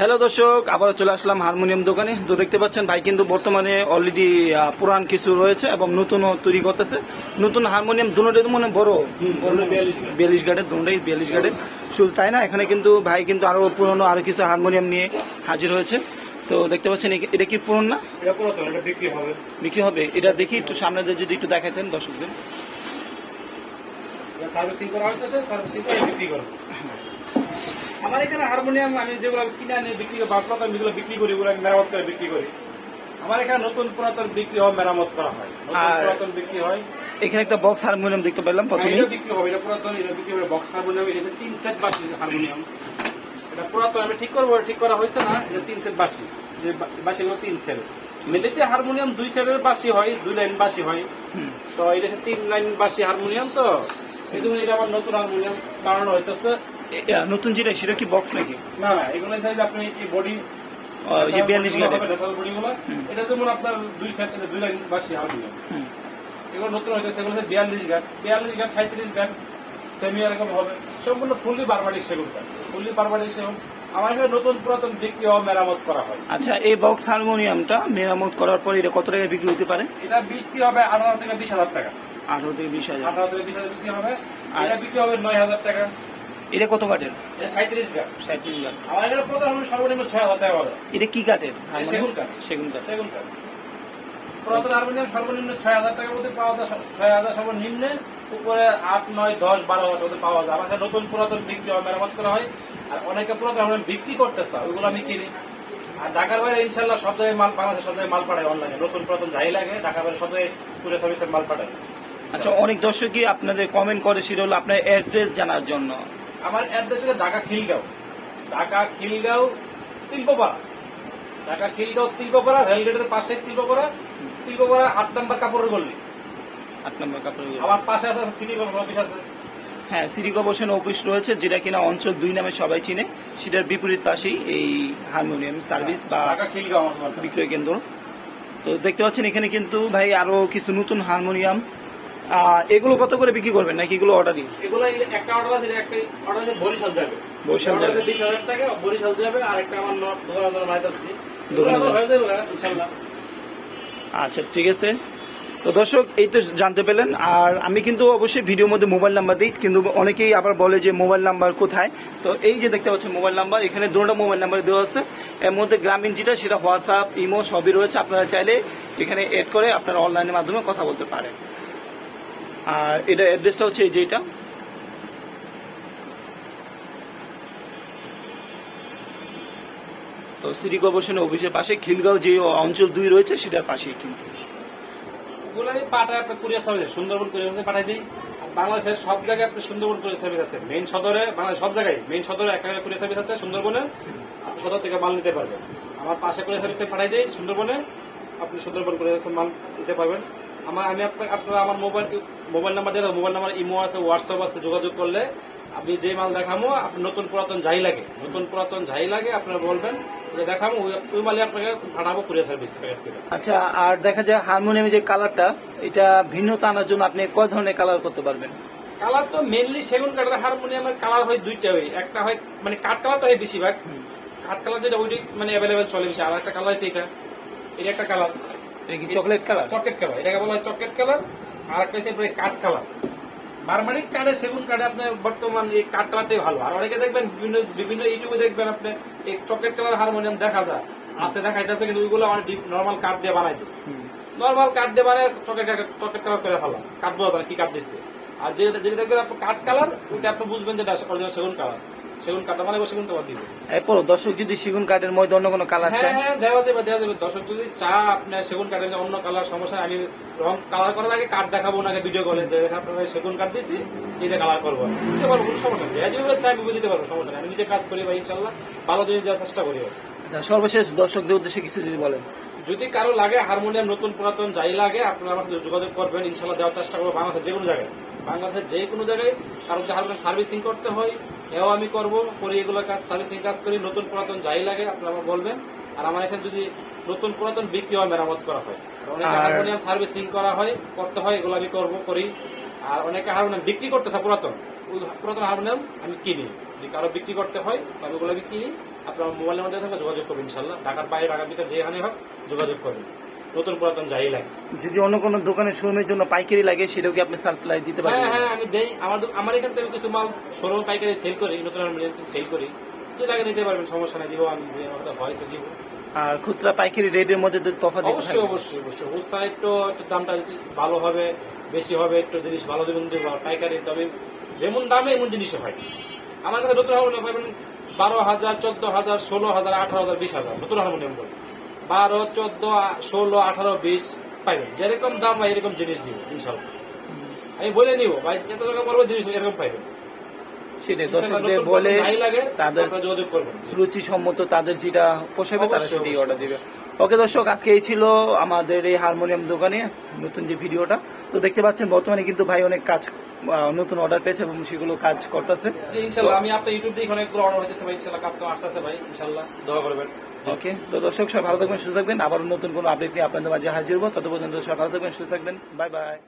Hello দর্শক আবার চলে আসলাম হারমোনিয়াম দোকানে। তো দেখতে পাচ্ছেন ভাই কিন্তু বর্তমানে অলরেডি পুরান কিছু রয়েছে এবং নতুনও তৈরি করতেছে। নতুন হারমোনিয়াম দুটোটাই তো মনে হয় বড়। বিয়াল্লিশ গার্ডের দুটোটাই বিয়াল্লিশ গার্ডের শুধু তাই না এখানে কিন্তু ভাই কিন্তু আরও পুরনো আরও কিছু হারমোনিয়াম নিয়ে হাজির হয়েছে। তো দেখতে পাচ্ছেন এটা কি পুরন না? বিক্রি হবে। বিক্রি হবে। এটা দেখি একটু সামনে যদি একটু দেখাতেন দর্শকদের। সার্ভিসিং করা হইতেছে সার্ভিসিং করে বিক্রি করবে আমার এখানে হারমোনিয়াম আমি যেগুলো কিনে আনি বিক্রি করি বা পুরাতন যেগুলো বিক্রি করি ওগুলো আমি মেরামত করে বিক্রি করি। আমার এখানে নতুন পুরাতন বিক্রি হয় মেরামত করা হয়। নতুন পুরাতন বিক্রি হয়। এখানে একটা বক্স হারমোনিয়াম দেখতে পেলাম প্রথমেই। এটা বিক্রি হবে এটা পুরাতন এটা বিক্রি হবে বক্স হারমোনিয়াম এটা তিন সেট বাসি হারমোনিয়াম। এটা পুরাতন আমি ঠিক করব ঠিক করা হয়েছে না এটা তিন সেট বাসি যে বাসিগুলো তিন সেট মেলেতে হারমোনিয়াম দুই সেটের বাসি হয় দুই লাইন বাসি হয়। তো এটা তিন লাইন বাসি হারমোনিয়াম তো। এই জন্য এটা আমার নতুন হারমোনিয়াম বানানো হইতেছে। নতুন যেটা সেটা কি বক্স নাকি? না না এগুলো চাইলে আপনি এই বডি ও, ওই যে বিয়াল্লিশ গার্ডের বডিগুলো। এটা যেমন আপনার দুই সেট দুই লাইন বাসি হুম। এগুলো নতুন হইতেছে এগুলো হচ্ছে বিয়াল্লিশ গান বিয়াল্লিশ গান সাঁত্রিশ গান সেমি এরকম হবে। সম্পূর্ণ ফুললি বারবারিক সেগুন গান ফুললি বারবারিক সেগুন। আমার এখানে নতুন পুরাতন বিক্রি ও মেরামত করা হয়। আচ্ছা এই বক্স হারমোনিয়ামটা মেরামত করার পর এটা কত টাকায় বিক্রি হতে পারে? এটা বিক্রি হবে আঠারো থেকে বিশ হাজার টাকা। আঠারো থেকে বিশ হাজার। আঠারো থেকে বিশ হাজার বিক্রি হবে। আর- এটা বিক্রি হবে নয় হাজার টাকা। এটা কত কাঠের? সাঁত্রিশ সাঁত্রিশ আমার সর্বনিম্ন ছয় হাজার টাকা এটা কি কাঠের? সেগুন কাঠ। সেগুন কাঠ। সেগুন কাঠ। পুরাতন হারমোনিয়াম সর্বনিম্ন ছয় হাজার টাকার মধ্যে পাওয়া যায়। ছয় হাজার সর্বনিম্ন উপরে আট নয় দশ বারো হাজার মধ্যে পাওয়া যায়। আমাকে নতুন পুরাতন বিক্রি হয় মেরামত করা হয়। আর অনেকে পুরাতন হারমোনিয়াম বিক্রি করতে আমি কিনি। আর ঢাকার বাইরে ইনশাল্লাহ সব জায়গায় মাল বাংলাদেশ সব জায়গায় মাল পাঠায় অনলাইনে নতুন পুরাতন যাই লাগে ঢাকার বাইরে সব জায়গায় পুরে সার্ভিসের মাল পাঠায়। আচ্ছা অনেক দর্শকই আপনাদের কমেন্ট করে সেটা হলো আপনার অ্যাড্রেস জানার জন্য। আমার অ্যাড্রেস হচ্ছে ঢাকা খিলগাঁও। ঢাকা খিলগাঁও তিলপপাড়া। ঢাকা খিলগাঁও তিলপপাড়া রেলগেটের পাশে তিলপপাড়া তিলপপাড়া আট নম্বর কাপড়ের গল্লি আট নম্বর কাপড় আমার পাশে আছে সিটি কর্পোরেশন অফিস আছে। হ্যাঁ সিটি কর্পোরেশন অফিস রয়েছে যেটা কিনা অঞ্চল দুই নামে সবাই চিনে। সেটার বিপরীত পাশেই এই হারমোনিয়াম সার্ভিস বা ঢাকা খিলগাঁও আমার বিক্রয় কেন্দ্র। তো দেখতে পাচ্ছেন এখানে কিন্তু ভাই আরও কিছু নতুন হারমোনিয়াম এগুলো কত করে বিক্রি করবেন? নাকি এগুলো অর্ডারই এগুলো একটা অর্ডার আছে একটা অর্ডার আছে বরিশাল যাবে। বরিশাল যাবে। বিশ হাজার টাকা বরিশাল যাবে আর একটা আমার দোকানে দোকানে মাইতে আসছি। দোকানে হয়ে যাবে ইনশাল্লাহ। আচ্ছা ঠিক আছে। তো দর্শক এই তো জানতে পেলেন আর আমি কিন্তু অবশ্যই ভিডিওর মধ্যে মোবাইল নাম্বার দিই কিন্তু অনেকেই আবার বলে যে মোবাইল নাম্বার কোথায়? তো এই যে দেখতে পাচ্ছেন মোবাইল নাম্বার এখানে দুটো মোবাইল নাম্বার দেওয়া আছে। এর মধ্যে গ্রামীণ যেটা সেটা হোয়াটসঅ্যাপ ইমো সবই রয়েছে। আপনারা চাইলে এখানে এড করে আপনারা অনলাইনের মাধ্যমে কথা বলতে পারেন। আর এটা অ্যাড্রেসটা হচ্ছে এই যে তো সিটি কর্পোরেশনের অফিসের পাশে খিলগাঁও যে অঞ্চল দুই রয়েছে, সেটার পাশেই কিন্তু। আমি পাঠাই আপনার কুরিয়ার সার্ভিস সুন্দরবন কুরিয়ার সার্ভিসে পাঠাই দিই। বাংলাদেশের সব জায়গায় আপনার সুন্দরবন কুরিয়ার সার্ভিস আছে। মেইন সদরে বাংলাদেশ সব জায়গায় মেইন সদরে একটা কুরিয়ার সার্ভিস আছে সুন্দরবনে। আপনি সদর থেকে মাল নিতে পারবেন। আমার পাশে কুরিয়ার সার্ভিস পাঠাই দিই সুন্দরবনে। আপনি সুন্দরবন কুরিয়ার মাল নিতে পারবেন। আমার আমি আপনার আমার মোবাইল মোবাইল নাম্বার দিয়ে মোবাইল নাম্বার ইমো আছে হোয়াটসঅ্যাপ আছে যোগাযোগ করলে আপনি যে মাল দেখামো আপনি নতুন পুরাতন যাই লাগে নতুন পুরাতন যাই লাগে আপনারা বলবেন দেখামো ওই- মালে আপনাকে পাঠাবো কুরিয়ার সার্ভিস আচ্ছা আর দেখা যায় হারমোনিয়ামের যে কালারটা এটা ভিন্নতা আনার জন্য আপনি কয় ধরনের কালার করতে পারবেন? কালার তো মেনলি সেগুন কাঠের হারমোনিয়ামের কালার হয় দুইটা হয় একটা হয় মানে কাঠ কালারটা হয় বেশিরভাগ কাঠ কালার যেটা ওইটাই মানে অ্যাভেলেবেল চলে বেশি আর একটা কালার আছে এটা এটা একটা কালার। এটা কি চকলেট কালার চকলেট কালার এটাকে বলা হয় চকলেট কালার আর একটা হচ্ছে কাঠ কালার বারমারিক কাঠের সেগুন কাঠে আপনার বর্তমান এই কাঠ কালারটাই ভালো। আর অনেকে দেখবেন বিভিন্ন বিভিন্ন ইউটিউবে দেখবেন আপনি এই চকলেট কালার হারমোনিয়াম দেখা যায়। আছে দেখাইতেছে কিন্তু ওইগুলো অনেক নর্মাল কাঠ দিয়ে বানাই দেয় নর্মাল কাঠ দিয়ে বানায় চকেট চকেট কালার করে ফেলা। কাঠ বোঝা কি কাঠ দিচ্ছে। আর যেটা যেটা দেখবেন আপনার কাঠ কালার ওইটা আপনি বুঝবেন যেটা অরিজিনাল সেগুন কালার সেগুন কাটা মানে সেগুন কালার দিবে এরপর দর্শক যদি সেগুন কাঠের মধ্যে অন্য কোনো কালার হ্যাঁ চায়? হ্যাঁ দেওয়া যাবে দেওয়া যাবে। দর্শক যদি চা আপনার সেগুন কাঠের অন্য কালার সমস্যা আমি রং কালার করার আগে কাঠ দেখাবো ওনাকে ভিডিও কলে যে দেখা আপনার সেগুন কাঠ দিছি এই যে কালার করব। দিতে পারব কোনো সমস্যা নেই। যেভাবে চাই আমি দিতে পারব সমস্যা নেই। আমি নিজে কাজ করি বা ইনশাল্লাহ। ভালো জিনিস দেওয়ার চেষ্টা করি আচ্ছা সর্বশেষ দর্শকদের উদ্দেশ্যে কিছু যদি বলেন। যদি কারও লাগে হারমোনিয়াম নতুন পুরাতন যাই লাগে আপনারা আমার যোগাযোগ করবেন। ইনশাল্লাহ দেওয়ার চেষ্টা করব বাংলাদেশের যে কোনো জায়গায়। বাংলাদেশের যে কোনো জায়গায় কারও যদি হারমোনিয়াম সার্ভিসিং করতে হয় এও আমি করব করি এগুলো কাজ সার্ভিসিং কাজ করি নতুন পুরাতন যাই লাগে আপনারা আমার বলবেন। আর আমার এখানে যদি নতুন পুরাতন বিক্রি হয় মেরামত করা হয়। অনেকে হারমোনিয়াম সার্ভিসিং করা হয় করতে হয় এগুলো আমি করব করি। আর অনেকে হারমোনিয়াম বিক্রি করতেছে পুরাতন। পুরাতন হারমোনিয়াম আমি কিনি। যদি কারও বিক্রি করতে হয় তবে ওগুলো আমি কিনি। আপনার মোবাইলের মধ্যে থাকবে যোগাযোগ করবেন ইনশাল্লাহ। ঢাকার বাইরে ঢাকার ভিতরে যেখানে হোক যোগাযোগ করবেন। নতুন পুরাতন যাই লাগে। যদি অন্য কোনো দোকানে শোরুমের জন্য পাইকারি লাগে সেটাও কি আপনি সাপ্লাই দিতে পারবেন? হ্যাঁ হ্যাঁ আমি দেই। আমার আমার এখান থেকে কিছু মাল শোরুম পাইকারি সেল করি নতুন সেল করি। যদি লাগে নিতে পারবেন সমস্যা নেই দিব আমি যে আমার হয় তো দিব। আর খুচরা পাইকারি রেটের মধ্যে তো তফাৎ অবশ্যই অবশ্যই অবশ্যই। উস্তা একটু একটু দামটা যদি ভালো হবে বেশি হবে একটু জিনিস ভালো দেবেন দিব। পাইকারি তবে যেমন দামে এমন জিনিসও হয়। আমার কাছে নতুন হারমোনিয়াম পাবেন বারো হাজার চোদ্দ হাজার ষোলো হাজার আঠারো হাজার বিশ হাজার নতুন হারমোনিয়াম বলে বারো চোদ্দ ষোলো আঠারো বিশ পাইবেন যেরকম দাম ভাই এরকম জিনিস দিব ইনশাল্লাহ। আমি বলে নিব ভাই এত টাকা পড়বে জিনিস এরকম পাইবেন সেটাই দর্শকদের বলে তাদের রুচি সম্মত তাদের যেটা পোষাবে তারা অবশ্যই, সেটাই অর্ডার দিবে। ওকে দর্শক আজকে এই ছিল আমাদের এই হারমোনিয়াম দোকানে নতুন যে ভিডিওটা। তো দেখতে পাচ্ছেন বর্তমানে কিন্তু ভাই অনেক কাজ নতুন অর্ডার পেয়েছে এবং সেগুলো কাজ করতেছে। ইনশাল্লাহ আমি আপনার ইউটিউব দিয়ে অনেকগুলো অর্ডার হইতেছে ভাই ইনশাল্লাহ কাজ কাম আসতেছে ভাই ইনশাল্লাহ দোয়া করবেন। ওকে তো দর্শক সবাই ভালো থাকবেন সুস্থ থাকবেন। আবার নতুন কোনো আপডেট নিয়ে আপনাদের মাঝে হাজির হব। তত পর্যন্ত সবাই ভালো থাকবেন সুস্থ থাকবেন। Bye bye